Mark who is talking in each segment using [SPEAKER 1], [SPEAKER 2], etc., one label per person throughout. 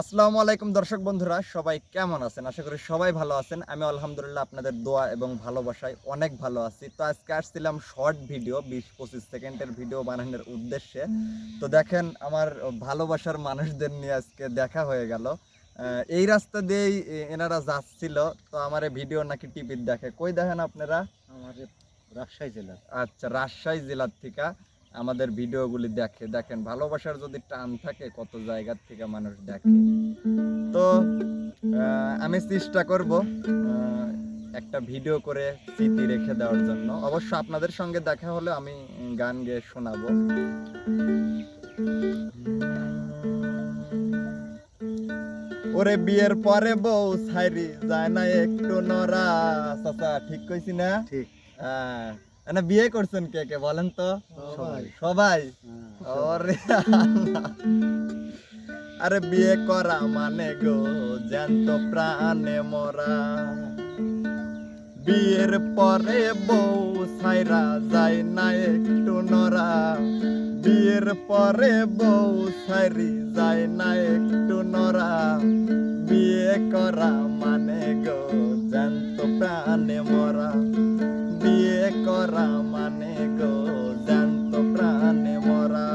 [SPEAKER 1] আসসালামু আলাইকুম দর্শক বন্ধুরা সবাই কেমন আছেন? আশা করি সবাই ভালো আছেন। আমি আলহামদুলিল্লাহ আপনাদের দোয়া এবং ভালোবাসায় অনেক ভালো আছি। তো আজকে আসছিলাম শর্ট ভিডিও বিশ পঁচিশ সেকেন্ডের ভিডিও বানানোর উদ্দেশ্যে। তো দেখেন আমার ভালোবাসার মানুষদের নিয়ে আজকে দেখা হয়ে গেল। এই রাস্তা দিয়েই এনারা যাচ্ছিল। তো আমার এই ভিডিও নাকি টিভির দেখে। কই দেখেন আপনারা?
[SPEAKER 2] আমাদের রাজশাহী জেলা
[SPEAKER 1] আচ্ছা রাজশাহী জেলার থেকে। আমাদের ভিডিওগুলি দেখে। দেখেন ভালোবাসার যদি টান থাকে কত জায়গার থেকে মানুষ দেখে। তো আমি চেষ্টা করব একটা ভিডিও করে স্মৃতি রেখে দেওয়ার জন্য। অবশ্য আপনাদের সঙ্গে দেখা হলে আমি গান গেয়ে শোনাবো। ওরে বিয়ের পরে বউ ছাইরি যায় না একটু নরা চাচা ঠিক কইছি না?
[SPEAKER 2] ঠিক।
[SPEAKER 1] হ্যাঁ মানে বিয়ে করছেন কে কে বলেন তো?
[SPEAKER 2] সবাই।
[SPEAKER 1] সবাই?
[SPEAKER 2] হ্যাঁ,
[SPEAKER 1] ওরে আরে বিয়ে করা মানে গো জ্যান্ত প্রাণে মরা। বিয়ের পরে বউ সাইরা যায় না একটু নরা বিয়ের পরে বউ সাইরি যায় না একটু নরা বিয়ে করা মানে গো জ্যান্ত প্রাণে মরা। বিয়ে করা মানে জ্যান্ত প্রাণে মরা।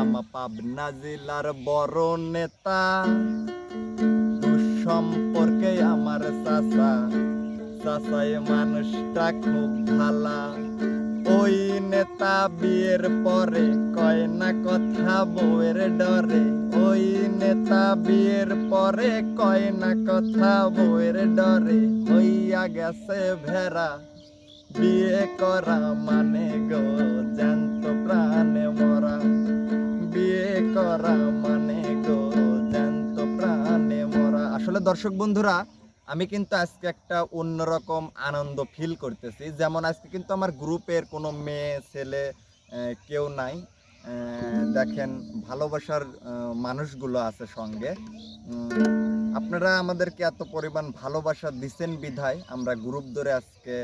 [SPEAKER 1] আমা পাবনা জেলার বড় নেতা সম্পর্কে আমার চাচা। চাচাই মানুষটা খুব ভালা। ওই নেতা বিয়ের পরে কয় না কথা বউয়ের ডরে। ওই নেতা বিয়ের পরে কয় না কথা বউয়ের ডরে। হইয়া গেছে ভেড়া। বিয়ে করা মানে গো, জ্যান্ত প্রাণে মরা। বিয়ে করা মানে গো, জ্যান্ত প্রাণে মরা। আসলে দর্শক বন্ধুরা, আমি কিন্তু আজকে একটা অন্যরকম আনন্দ ফিল করতেছি। যেমন আজকে কিন্তু আমার গ্রুপের কোনো মেয়ে, ছেলে কেউ নাই। দেখেন, ভালোবাসার মানুষগুলো আছে সঙ্গে। আপনারা আমাদেরকে এত পরিমাণ ভালোবাসা দিচ্ছেন বিধায় আমরা গ্রুপ ধরে আজকে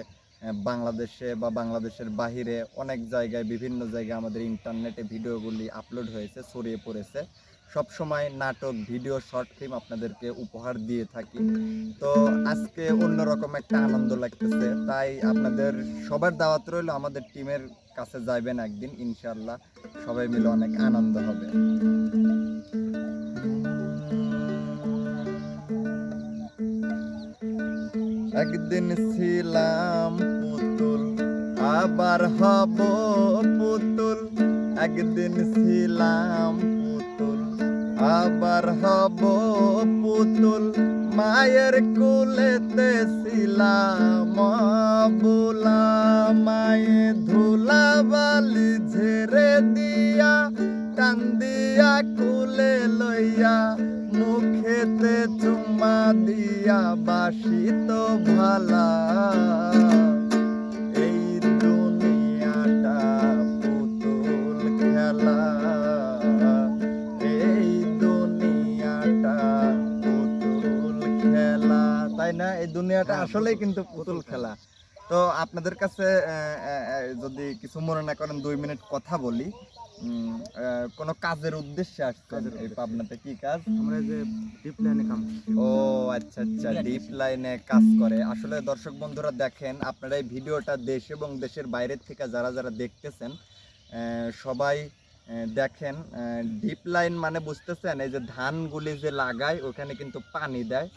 [SPEAKER 1] বাংলাদেশে বা বাংলাদেশের বাহিরে অনেক জায়গায়, বিভিন্ন জায়গায় আমাদের ইন্টারনেটে ভিডিওগুলি আপলোড হয়েছে, ছড়িয়ে পড়েছে। সব সময় নাটক, ভিডিও, শর্ট ফিল্ম আপনাদেরকে উপহার দিয়ে থাকি। তো আজকে অন্যরকম একটা আনন্দ লাগতেছে। তাই আপনাদের সবার দাওয়াত রইল, আমাদের টিমের কাছে যাবেন একদিন ইনশাল্লাহ সবাই মিলে অনেক আনন্দ হবে। একদিন ছিলাম আবার হব পুতুল, একদিন ছিলাম পুতুল। আবার হব পুতুল, মায়ের কুলেতে ছিলাম। বুলা মায়ে ধুলা বালি ঝেড়ে দিয়া, কান্দিয়া কুলে লইয়া, মুখেতে চুম্মা দিয়া বাসি তো ভালা। তাই না এই দুনিয়াটা
[SPEAKER 2] হ্যাঁ,
[SPEAKER 1] আসলেই কিন্তু
[SPEAKER 2] পুতুল
[SPEAKER 1] খেলা। তো আপনাদের কাছে যদি কিছু মনে না করেন দুই মিনিট কথা বলি। কোনো কাজের উদ্দেশ্যে আসছেন এই পাবনাতে কি কাজ?
[SPEAKER 2] আমরা যে ডিপ লাইনে কাম
[SPEAKER 1] ও আচ্ছা আচ্ছা ডিপ লাইনে কাজ করে। আসলে দর্শক বন্ধুরা দেখেন আপনারা এই ভিডিওটা দেশ এবং দেশের বাইরের থেকে যারা যারা দেখতেছেন আহ, সবাই আহ, দেখেন ডিপ লাইন মানে বুঝতেছেন এই যে ধানগুলি যে লাগায় ওখানে কিন্তু পানি দেয়।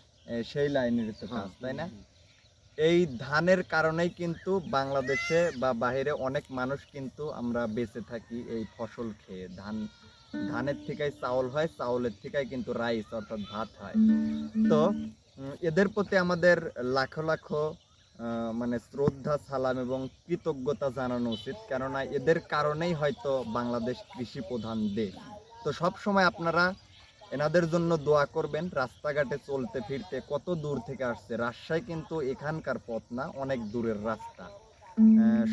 [SPEAKER 1] সেই লাইনের তো কাজ তাই না? এই ধানের কারণেই কিন্তু বাংলাদেশে বা বাইরে অনেক মানুষ কিন্তু আমরা বেঁচে থাকি এই ফসল খেয়ে। ধান ধানের থেকেই চাউল হয় চাউলের থেকেই কিন্তু রাইস অর্থাৎ ভাত হয়। তো এদের প্রতি আমাদের লাখো লাখো মানে শ্রদ্ধা সালাম এবং কৃতজ্ঞতা জানানো উচিত। কেননা এদের কারণেই হয়তো বাংলাদেশ কৃষি প্রধান দেশ। তো সব সময় আপনারা এনাদের জন্য দোয়া করবেন, রাস্তাঘাটে চলতে ফিরতে কত দূর থেকে আসছে। রাজশাহী কিন্তু এখানকার পথ না, অনেক দূরের রাস্তা।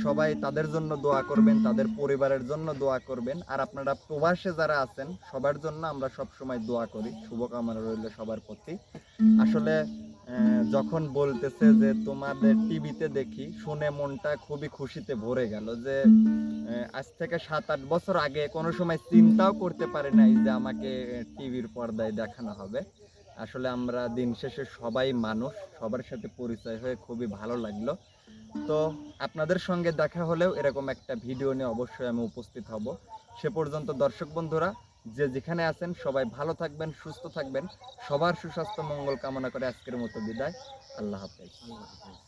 [SPEAKER 1] সবাই তাদের জন্য দোয়া করবেন, তাদের পরিবারের জন্য দোয়া করবেন। আর আপনারা প্রবাসে যারা আছেন, সবার জন্য আমরা সব সময় দোয়া করি। শুভকামনা রইল সবার প্রতি। আসলে যখন বলতেছে যে তোমাদের টিভিতে দেখি, শুনে মনটা খুবই খুশিতে ভরে গেল যে আজ থেকে সাত আট বছর আগে কোনো সময় চিন্তাও করতে পারে নাই যে আমাকে টিভির পর্দায় দেখানো হবে। আসলে আমরা দিন শেষে সবাই মানুষ, সবার সাথে পরিচয় হয়ে খুবই ভালো লাগল। তো আপনাদের সঙ্গে দেখা হলেও এরকম একটা ভিডিও নিয়ে অবশ্যই আমি উপস্থিত হব। সে পর্যন্ত দর্শক বন্ধুরা যে যেখানে আছেন সবাই ভালো থাকবেন, সুস্থ থাকবেন। সবার সুস্বাস্থ্য, মঙ্গল কামনা করে আজকের মতো বিদায়। আল্লাহ হাফেজ।
[SPEAKER 2] আল্লাহ হাফেজ।